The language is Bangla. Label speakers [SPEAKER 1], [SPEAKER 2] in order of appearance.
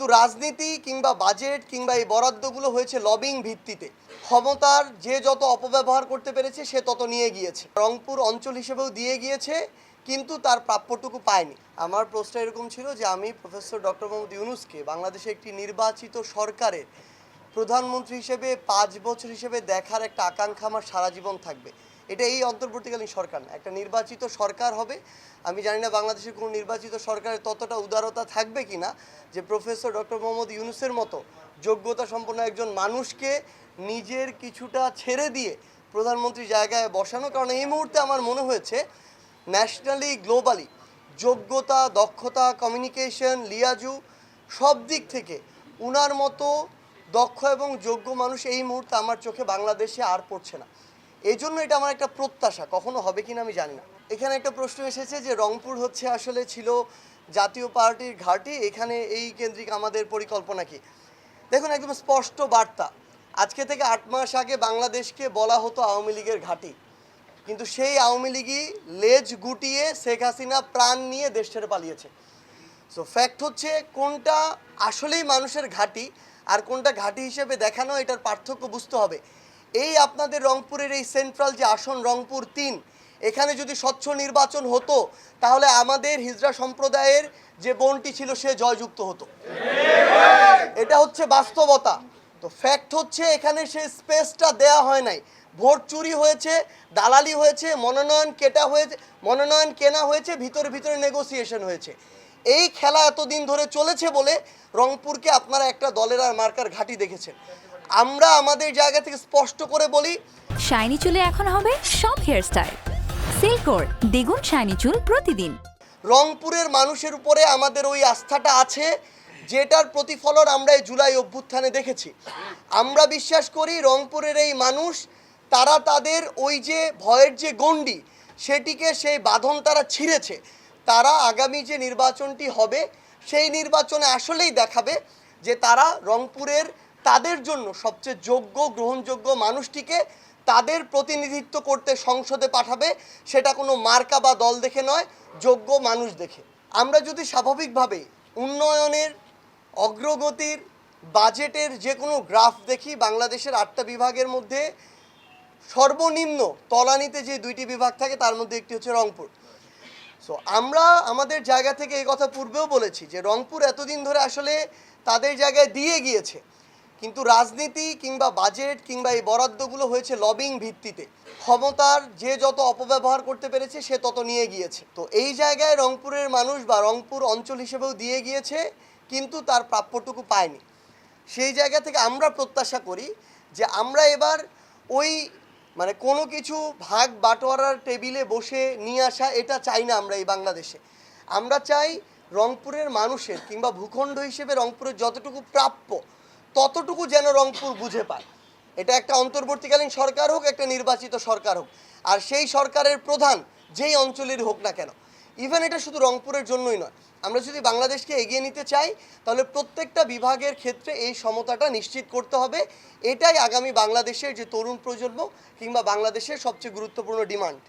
[SPEAKER 1] কিন্তু রাজনীতি কিংবা বাজেট কিংবা এই বরাদ্দগুলো হয়েছে লবিং ভিত্তিতে। ক্ষমতার যে যত অপব্যবহার করতে পেরেছে, সে তত নিয়ে গিয়েছে। রংপুর অঞ্চল হিসেবেও দিয়ে গিয়েছে, কিন্তু তার প্রাপ্যটুকু পায়নি। আমার প্রশ্ন এরকম ছিল যে, আমি প্রফেসর ডক্টর মোহাম্মদ ইউনুসকে বাংলাদেশে একটি নির্বাচিত সরকারের প্রধানমন্ত্রী হিসেবে পাঁচ বছর হিসেবে দেখার একটা আকাঙ্ক্ষা আমার সারা জীবন থাকবে। এটা এই অন্তর্বর্তীকালীন সরকার না। একটা নির্বাচিত সরকার হবে। আমি জানি না বাংলাদেশের কোনো নির্বাচিত সরকারের ততটা উদারতা থাকবে কি না, যে প্রফেসর ডক্টর মোহাম্মদ ইউনুসের মতো যোগ্যতা সম্পন্ন একজন মানুষকে নিজের কিছুটা ছেড়ে দিয়ে প্রধানমন্ত্রী জায়গায় বসানো। কারণ এই মুহূর্তে আমার মনে হয়েছে, ন্যাশনালি, গ্লোবালি, যোগ্যতা, দক্ষতা, কমিউনিকেশন, লিয়াজু, সব দিক থেকে উনার মতো দক্ষ এবং যোগ্য মানুষ এই মুহূর্তে আমার চোখে বাংলাদেশে আর পড়ছে না। এই জন্য এটা আমার একটা প্রত্যাশা। কখনো হবে কিনা আমি জানি না। এখানে একটা প্রশ্ন এসেছে যে রংপুর হচ্ছে আসলে ছিল জাতীয় পার্টির ঘাঁটি, এখানে এই কেন্দ্রিক আমাদের পরিকল্পনা কি? দেখুন, একদম স্পষ্ট বার্তা। আজকে থেকে আট মাস আগে বাংলাদেশকে বলা হতো আওয়ামী লীগের ঘাঁটি। কিন্তু সেই আওয়ামী লীগই লেজ গুটিয়ে শেখ হাসিনা প্রাণ নিয়ে দেশ ছেড়ে পালিয়েছে। সো ফ্যাক্ট হচ্ছে কোনটা আসলেই মানুষের ঘাঁটি আর কোনটা ঘাঁটি হিসেবে দেখানো, এটার পার্থক্য বুঝতে হবে। এই আপনাদের রংপুরের এই সেন্ট্রাল যে আসন রংপুর তিন, এখানে যদি স্বচ্ছ নির্বাচন হতো, তাহলে আমাদের হিজড়া সম্প্রদায়ের যে বনটি ছিল, সে জয়যুক্ত হতো। এটা হচ্ছে বাস্তবতা। তো ফ্যাক্ট হচ্ছে, এখানে সে স্পেসটা দেয়া হয় নাই। ভোট চুরি হয়েছে, দালালি হয়েছে, মনোনয়ন কেটা হয়েছে, মনোনয়ন কেনা হয়েছে, ভিতরে ভিতরে নেগোসিয়েশন হয়েছে। এই খেলা এতদিন ধরে চলেছে বলে রংপুরকে আপনারা একটা দলের আর মার্কার ঘাঁটি দেখেছেন। আমরা আমাদের জায়গা থেকে স্পষ্ট করে বলি
[SPEAKER 2] শাইনি চুলে এখন হবে সব হেয়ারস্টাইল সিল্কোর দ্বিগুণ শাইনি চুল প্রতিদিন।
[SPEAKER 1] রংপুরের মানুষের উপরে আমাদের ওই আস্থাটা আছে যেটার প্রতিফলন আমরা এই জুলাই অভ্যুত্থানে দেখেছি। আমরা বিশ্বাস করি রংপুরের এই মানুষ তারা তাদের ওই যে ভয়ের যে গণ্ডি সেটিকে সেই বাঁধন তারা ছিঁড়েছে। তারা আগামী যে নির্বাচনটি হবে সেই নির্বাচনে আসলেই দেখাবে যে তারা রংপুরের তাদের জন্য সবচেয়ে যোগ্য, গ্রহণযোগ্য মানুষটিকে তাদের প্রতিনিধিত্ব করতে সংসদে পাঠাবে, সেটা কোনো মার্কা বা দল দেখে নয়, যোগ্য মানুষ দেখে। আমরা যদি স্বাভাবিকভাবে উন্নয়নের, অগ্রগতির, বাজেটের যে কোনো গ্রাফ দেখি, বাংলাদেশের আটটা বিভাগের মধ্যে সর্বনিম্ন তলানিতে যে দুইটি বিভাগ থাকে, তার মধ্যে একটি হচ্ছে রংপুর। সো আমরা আমাদের জায়গা থেকে এই কথা পূর্বেও বলেছি যে রংপুর এতদিন ধরে আসলে তাদের জায়গায় দিয়ে গিয়েছে। কিন্তু রাজনীতি কিংবা বাজেট কিংবা এই বরাদ্দগুলো হয়েছে লবিং ভিত্তিতে। ক্ষমতার যে যত অপব্যবহার করতে পেরেছে, সে তত নিয়ে গিয়েছে। তো এই জায়গায় রংপুরের মানুষ বা রংপুর অঞ্চল হিসেবেও দিয়ে গিয়েছে, কিন্তু তার প্রাপ্যটুকু পায়নি। সেই জায়গা থেকে আমরা প্রত্যাশা করি যে আমরা এবার ওই মানে কোনো কিছু ভাগ বাটোয়ারার টেবিলে বসে নিয়ে আসা, এটা চাই না আমরা এই বাংলাদেশে। আমরা চাই রংপুরের মানুষের কিংবা ভূখণ্ড হিসেবে রংপুরের যতটুকু প্রাপ্য ততটুকু যেন রংপুর বুঝে পায়। এটা একটা অন্তর্বর্তীকালীন সরকার হোক, একটা নির্বাচিত সরকার হোক। আর সেই সরকারের প্রধান যেই অঞ্চলের হোক না কেন ইভেন এটা শুধু রংপুরের জন্যই নয়। আমরা যদি বাংলাদেশকে এগিয়ে নিতে চাই, তাহলে প্রত্যেকটা বিভাগের ক্ষেত্রে এই সমতাটা নিশ্চিত করতে হবে। এটাই আগামী বাংলাদেশের যে তরুণ প্রজন্ম কিংবা বাংলাদেশের সবচেয়ে গুরুত্বপূর্ণ ডিমান্ড।